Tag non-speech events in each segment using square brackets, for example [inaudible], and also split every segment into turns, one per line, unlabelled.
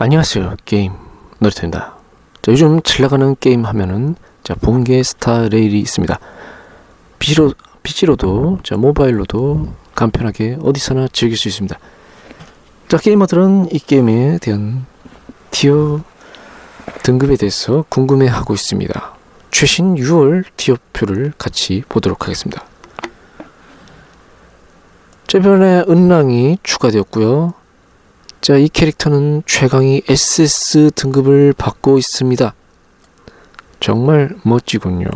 안녕하세요. 게임 노리터입니다. 자, 요즘 잘 나가는 게임 하면은 자, 본계 스타 레일이 있습니다. PC로, PC로도 자, 모바일로도 간편하게 어디서나 즐길 수 있습니다. 자, 게이머들은 이 게임에 대한 티어 등급에 대해서 궁금해하고 있습니다. 최신 6월 티어표를 같이 보도록 하겠습니다. 저변에 은랑이 추가되었고요. 자, 이 캐릭터는 최강의 SS 등급을 받고 있습니다. 정말 멋지군요.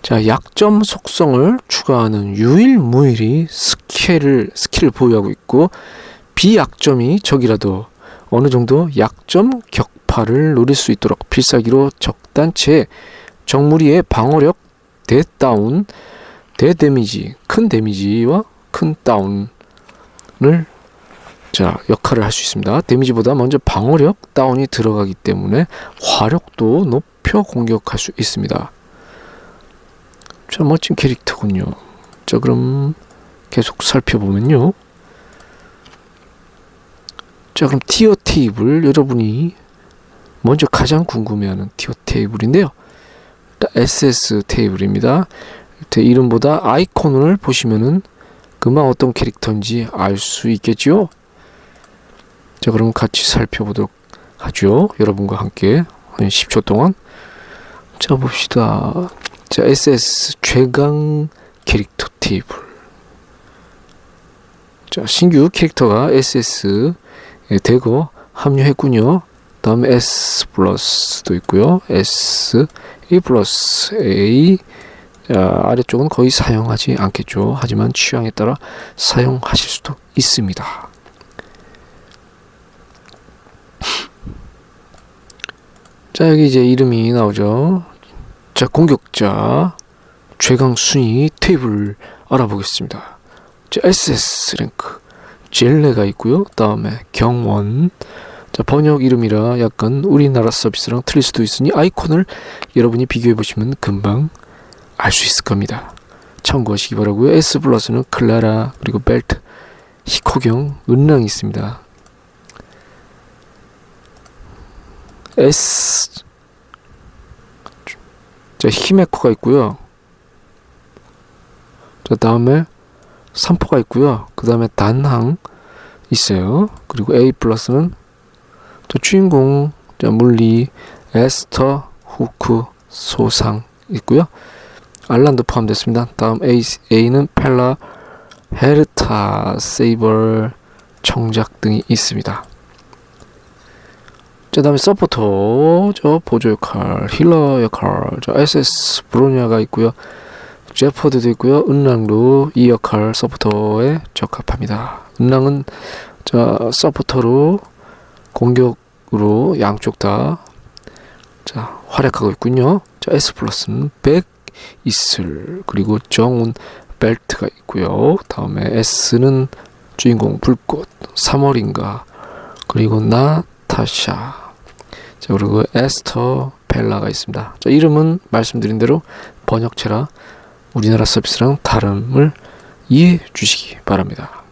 자, 약점 속성을 추가하는 유일무일이 스킬을, 스킬을 보유하고 있고, 비약점이 적이라도 어느 정도 약점 격파를 노릴 수 있도록 필살기로 적단체 정무리의 방어력 대다운 대데미지 큰 데미지와 큰 다운을 자 역할을 할 수 있습니다. 데미지보다 먼저 방어력 다운이 들어가기 때문에 화력도 높여 공격할 수 있습니다. 자 멋진 캐릭터군요. 자 그럼 계속 살펴보면요. 자 그럼 티어 테이블 여러분이 먼저 가장 궁금해하는 티어 테이블인데요. SS 테이블입니다. 제 이름보다 아이콘을 보시면은 그만 어떤 캐릭터인지 알 수 있겠지요. 자, 그럼 같이 살펴보도록 하죠. 여러분과 함께 한 10초 동안. 자, 봅시다. 자, SS 최강 캐릭터 테이블. 자, 신규 캐릭터가 SS에 되고 합류했군요. 다음에 S 플러스도 있고요. S, A 플러스, A, 자, 아래쪽은 거의 사용하지 않겠죠. 하지만 취향에 따라 사용하실 수도 있습니다. [laughs] 자, 여기 이제 이름이 나오죠. 자, 공격자 최강 순위 테이블 알아보겠습니다. 자, SS 랭크 젤레가 있고요. 다음에 경원 자, 번역 이름이라 약간 우리나라 서비스랑 틀릴 수도 있으니 아이콘을 여러분이 비교해 보시면 금방 알 수 있을 겁니다. 참고하시기 바라고요. S 플러스는 클라라 그리고 벨트 히코경 은랑이 있습니다. S 자 히메코가 있고요. 자 다음에 삼포가 있고요. 그 다음에 단항 있어요. 그리고 A 플러스는 자, 주인공 자 물리 에스터 후크 소상 있고요. 알란도 포함됐습니다. 다음 A, A는 펠라, 헤르타, 세이버, 청작 등이 있습니다. 자, 다음에 서포터, 저 보조 역할, 힐러 역할, 저 SS 브로니아가 있고요. 제퍼드도 있고요. 은랑도 이 역할 서포터에 적합합니다. 은랑은 자 서포터로 공격으로 양쪽 다 자, 활약하고 있군요. 자, S 플러스는 100 있을 그리고 정운 벨트가 있고요. 다음에 S는 주인공 불꽃 3월인가 그리고 나타샤 자 그리고 에스터 벨라가 있습니다. 자 이름은 말씀드린 대로 번역체라 우리나라 서비스랑 다름을 이해해 주시기 바랍니다.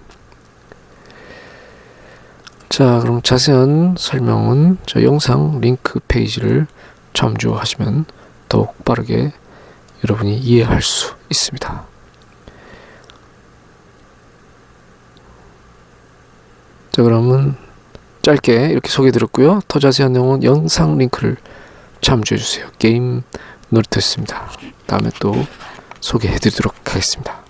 자 그럼 자세한 설명은 저 영상 링크 페이지를 참조하시면 더욱 빠르게 여러분이 이해할 수 있습니다. 자 그러면 짧게 이렇게 소개 드렸고요. 더 자세한 내용은 영상 링크를 참조해 주세요. 게임 놀이터였습니다. 다음에 또 소개해 드리도록 하겠습니다.